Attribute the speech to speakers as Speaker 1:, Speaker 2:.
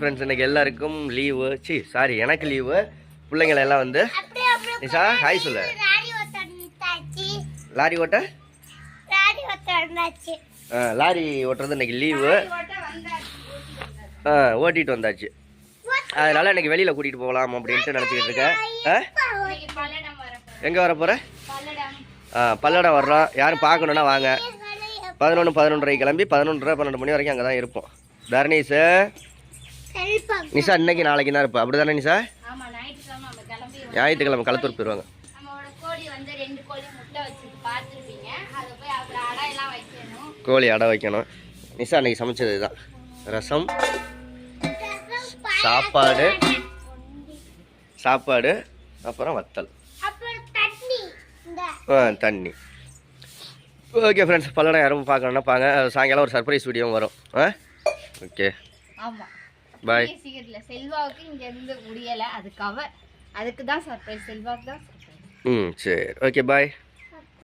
Speaker 1: Friends இன்னைக்கு எல்லாருக்கும் leave சி சாரி எனக்கு லீவு பிள்ளைங்களை எல்லாம் வந்து நிஷா ஹாய் சொல்லு. லாரி ஓட்ட? லாரி ஓட்டுறது இன்னைக்கு லீவு ஆ ஓட்டிட்டு வந்தாச்சு. அதனால இன்னைக்கு வெளியில் கூட்டிகிட்டு போகலாம் அப்படின்ட்டு நினச்சிக்கிட்டு இருக்கேன். எங்கே வர போகிற ஆ பல்லடம் வர்றோம். யாரும் பார்க்கணுன்னா வாங்க. பதினொன்று பதினொன்றரை கிளம்பி பதினொன்றரை பன்னெண்டு மணி வரைக்கும் அங்கே தான் இருப்போம். தர்ணீஸு. நிஷா இன்னைக்கு நாளைக்கு தான் இருப்போம் அப்படி தானே நிஷா
Speaker 2: ஞாயிற்றுக்கிழமை
Speaker 1: களத்தூர்
Speaker 2: நம்மளோட கோழி
Speaker 1: அடை வைக்கணும். நிஷா அன்னைக்கு சமைச்சது இதுதான். ரசம் சாப்பாடு சாப்பாடு அப்புறம் வத்தல். ஆ, தண்ணி. ஓகே ஃப்ரெண்ட்ஸ் பல்லடம் யாரும் பார்க்கணுன்னா பாங்க. சாயங்காலம் ஒரு சர்ப்ரைஸ் வீடியோவும் வரும். ஆ? ஓகே.
Speaker 2: ஆமா.
Speaker 1: பாய்
Speaker 2: சீக்கிரத்துல. செல்வாவுக்கு இங்க இருந்து முடியல. அதுக்காக அதுக்கு தான் சர்ப்ரைஸ் செல்வாக்கு தான் சர்ப்ரைஸ்
Speaker 1: ம் சரி. Okay bye